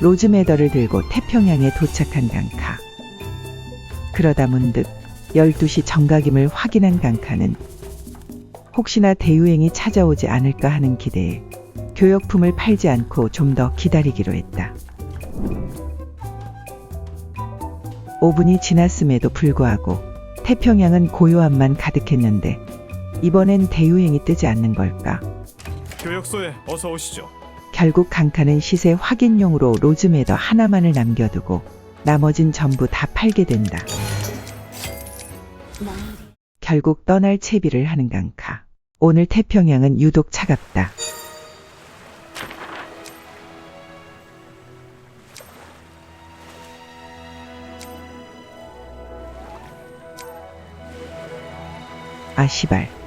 로즈메더를 들고 태평양에 도착한 강카. 그러다 문득 12시 정각임을 확인한 강카는 혹시나 대유행이 찾아오지 않을까 하는 기대에 교역품을 팔지 않고 좀 더 기다리기로 했다. 5분이 지났음에도 불구하고 태평양은 고요함만 가득했는데 이번엔 대유행이 뜨지 않는 걸까? 교역소에 어서 오시죠. 결국 강카는 시세 확인용으로 로즈메더 하나만을 남겨두고 나머진 전부 다 팔게 된다. 결국 떠날 채비를 하는 강카. 오늘 태평양은 유독 차갑다. 아, 시발.